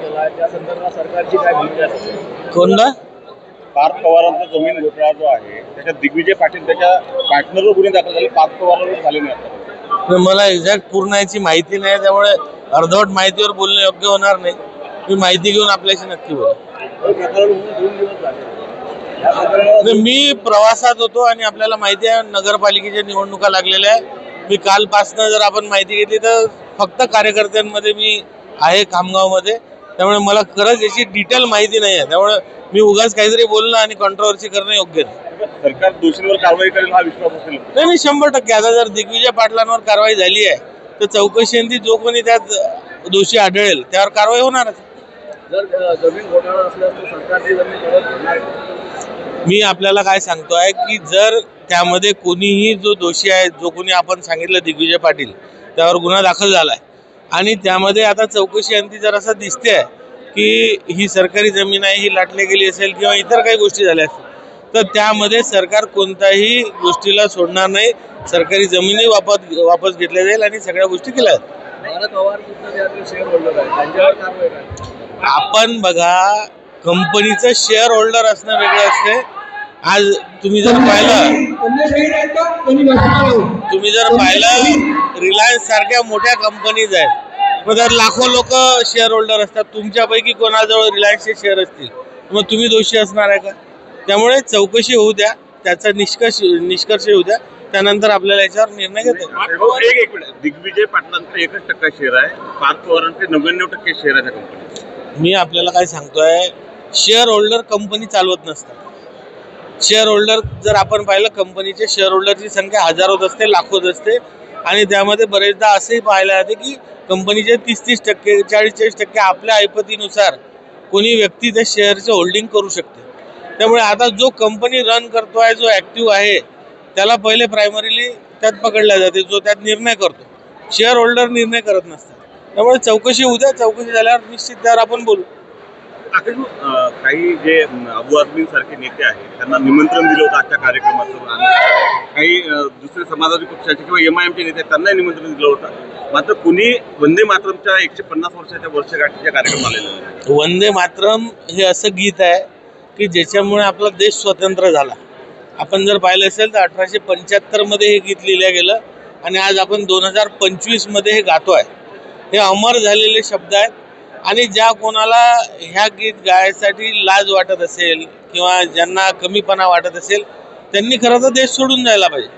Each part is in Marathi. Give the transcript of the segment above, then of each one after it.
केला त्या संदर्भात सरकारची काय भूमिका असेल कोणता पार्थ पवारांचा जमीन घोटाळा जो आहे त्याच्यात दिग्विजय पाटील त्याच्या पार्टनरवर गुन्हे दाखल झाले. पार्थ पवारांवर झाले नाही आता. मला एक्झॅक्ट पूर्ण याची माहिती नाही त्यामुळे अर्धवट माहितीवर बोलणं योग्य होणार नाही. मी माहिती घेऊन आपल्याशी नक्की बोल. मी प्रवासात होतो आणि आपल्याला माहिती आहे नगरपालिकेच्या निवडणुका लागलेल्या आहे मी कालपासनं जर आपण माहिती घेतली तर फक्त कार्यकर्त्यांमध्ये मी आहे खामगावमध्ये. त्यामुळे मला खरंच याची डिटेल माहिती नाही आहे त्यामुळे मी उगाच काहीतरी बोलणं आणि कॉन्ट्रोवर्सी करणं योग्य नाही. सरकार दोषींवर कारवाई करेल हा विश्वास असेल. नाही नाही शंभर टक्के. आता जर दिग्विजय पाटलांवर कारवाई झाली आहे तर चौकशीअंती जो कोणी त्यात दोषी आढळेल. त्यावर कारवाई होणारच. जर अ, जमीन घोटाळा असल्यास तर सरकारची जमीन परत घेणार का? मी आपल्याला काय सांगतोय की जर त्यामध्ये कोणीही जो दोषी आहे जो कोणी आपण सांगितलं दिग्विजय पाटील त्यावर गुन्हा दाखल झालाय आणि त्यामध्ये आता चौकशी अंती जर असं दिसते आहे की ही सरकारी जमीन आहे ही लाटली गेली असेल किंवा इतर काही गोष्टी झाल्या असतील. तर त्यामध्ये सरकार कोणत्याही गोष्टीला सोडणार नाही. सरकारी जमिनी वापस वापस घेतल्या जाईल आणि सगळ्या गोष्टी केल्या आपण बघा कंपनीचं शेअर होल्डर असणं वेगळं असते आज तुम्ही जर पाहिलं तुम्ही जर पाहिलं रिलायन्स सारख्या मोठ्या कंपनीज आहेत. मग त्यात लाखो लोक शेअर होल्डर असतात तुमच्यापैकी कोणाजवळ रिलायन्सचे शेअर असतील? मग तुम्ही दोषी असणार आहे का? त्यामुळे चौकशी होऊ द्या त्याचा निष्कर्ष निष्कर्ष येऊ द्या. त्यानंतर आपल्याला याच्यावर निर्णय घेता एक एक मिनिट. दिग्विजय पाटलांचा एकच टक्का शेअर आहे. पार्थ पवारांचे नव्याण्णव टक्के शेअर आहे मी आपल्याला काय सांगतोय शेअर होल्डर कंपनी चालवत नसतात. शेअर होल्डर जर आपण पाहिलं कंपनीचे शेअर होल्डरची संख्या हजारोत असते लाखोत असते. आणि त्यामध्ये बरेचदा असंही पाहायला जाते की कंपनीचे तीस तीस टक्के चाळीस चाळीस टक्के आपल्या ऐपतीनुसार कोणी व्यक्ती त्या शेअरचे होल्डिंग करू शकते. त्यामुळे आता जो कंपनी रन करतो आहे जो ॲक्टिव्ह आहे त्याला पहिले प्रायमरीली त्यात पकडल्या जाते जो त्यात निर्णय करतो. शेअर होल्डर निर्णय करत नसतात. त्यामुळे चौकशी उद्या चौकशी झाल्यावर निश्चित त्यावर आपण बोलू. काही जे अबू आझमी सारखे नेते आहेत त्यांना निमंत्रण दिलं होतं आजच्या कार्यक्रमाचं काही दुसऱ्या दुसरे समाजवादी पक्षाचे किंवा एम आय एमचे नेते त्यांनाही निमंत्रण दिलं होतं. मात्र कुणी वंदे मातरमच्या एकशे पन्नास वर्षाच्या वर्षगाठीच्या कार्यक्रम आलेला वंदे मातरम हे असं गीत आहे की ज्याच्यामुळे आपला देश स्वतंत्र झाला. आपण जर पाहिलं असेल तर अठराशे पंच्याहत्तरमध्ये हे गीत लिहिलं गेलं आणि आज आपण दोन हजार पंचवीसमध्ये हे गातो आहे. हे अमर झालेले शब्द आहेत. आणि ज्या कोणाला ह्या गीत गायसाठी लाज वाटत असेल किंवा ज्यांना कमीपणा वाटत असेल त्यांनी खरं तर देश सोडून जायला पाहिजे.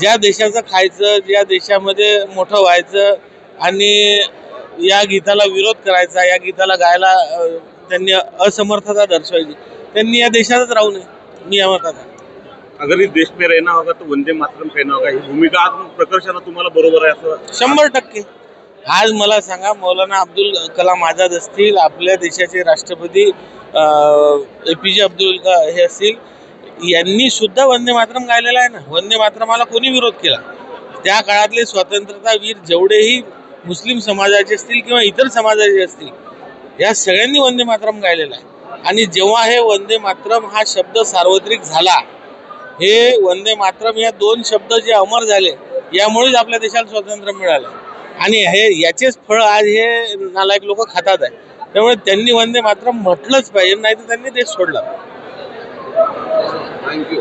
ज्या देशाचं खायचं ज्या देशामध्ये मोठं व्हायचं आणि या गीताला विरोध करायचा या गीताला गायला त्यांनी असमर्थता दर्शवायची त्यांनी या देशातच राहू नये. मी या मतात आहे. अगर इस देश में रहना होगा तो वंदे मातरम कहना होगा ही भूमिका आज प्रकर्षानं तुम्हाला बरोबर आहे असं शंभर टक्के. आज मला सांगा मौलाना अब्दुल कलाम आझाद असतील आपल्या देशाचे राष्ट्रपती ए पी जे अब्दुल का हे असतील यांनी सुद्धा वंदे मातरम गायलेला आहे ना. वंदे मातरमाला कोणी विरोध केला? त्या काळातले स्वातंत्र्यतावीर वीर जेवढेही मुस्लिम समाजाचे असतील किंवा इतर समाजाचे असतील या सगळ्यांनी वंदे मातरम गायलेला आहे. आणि जेव्हा हे वंदे मातरम हा शब्द सार्वत्रिक झाला हे वंदे मातरम या दोन शब्द जे अमर झाले यामुळेच आपल्या देशाला स्वातंत्र्य मिळालं. आणि हे याचेच फळ आज हे नालायक लोक खातात आहे. त्यामुळे त्यांनी वंदे मात्र म्हटलंच पाहिजे नाही तर त्यांनी देश सोडला. थँक्यू